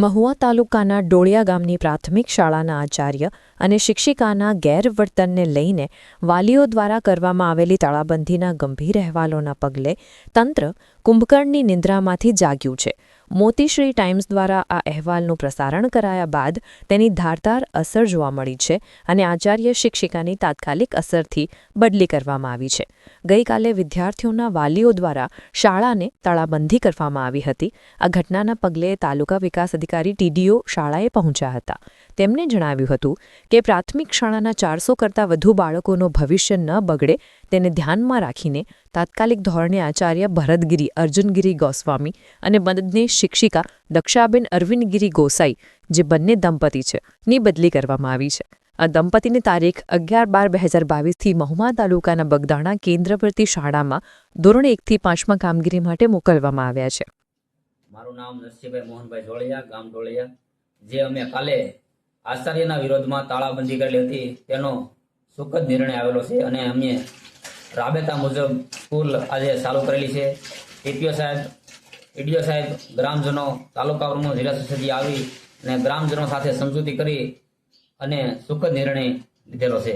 મહુવા તાલુકાના ડોળિયા ગામની પ્રાથમિક શાળાના આચાર્ય અને શિક્ષિકાના ગેરવર્તનને લઈને વાલીઓ દ્વારા કરવામાં આવેલી તાળાબંધીના ગંભીર અહેવાલોના પગલે તંત્ર કુંભકર્ણની નિંદ્રામાંથી જાગ્યું છે. મોતીશ્રી ટાઈમ્સ દ્વારા આ અહેવાલનું પ્રસારણ કરાયા બાદ તેની ધારદાર અસર જોવા મળી છે અને આચાર્ય શિક્ષિકાની તાત્કાલિક અસરથી બદલી કરવામાં આવી છે. ગઈકાલે વિદ્યાર્થીઓના વાલીઓ દ્વારા શાળાને તાળાબંધી કરવામાં આવી હતી. આ ઘટનાના પગલે તાલુકા વિકાસ અધિકારી ટીડીઓ શાળાએ પહોંચ્યા હતા. તેમણે જણાવ્યું હતું કે પ્રાથમિક શાળાના ચારસો કરતાં વધુ બાળકોનું ભવિષ્ય ન બગડે તેને ધ્યાનમાં રાખીને તાત્કાલિક ધોરણે આચાર્ય ભરતગીરી, અર્જુનગીરી ગોસ્વામી અને મદદનીશ શિક્ષિકા દક્ષાબેન અરવિંદગીરી ગોસાઈ, જે બંને દંપતી છે, ની બદલી કરવામાં આવી છે. આ દંપતીની તારીખ અગિયાર બાર બે હજાર બાવીસથી મહુમા તાલુકાના બગદાણા કેન્દ્રવર્તી શાળામાં ધોરણ એકથી પાંચમા કામગીરી માટે મોકલવામાં આવ્યા છે. મારું નામ નરસિંહભાઈ મોહનભાઈ જોળિયા ગામ ડોળિયા જે અમે કાલે આચાર્યના વિરોધમાં તાળાબંધી કરેલી હતી, તેનો સુખદ નિર્ણય આવેલો છે અને અમે રાબેતા મુજબ સ્કૂલ આજે ચાલુ કરેલી છે. ટીપીઓ સાહેબ ઈડીઓ સાહેબ, ગ્રામજનો, તાલુકા પ્રમુખ જિલ્લા સદસ્ય આવી અને ગ્રામજનો સાથે સમજૂતી કરી અને સુખદ નિર્ણય લીધેલો છે.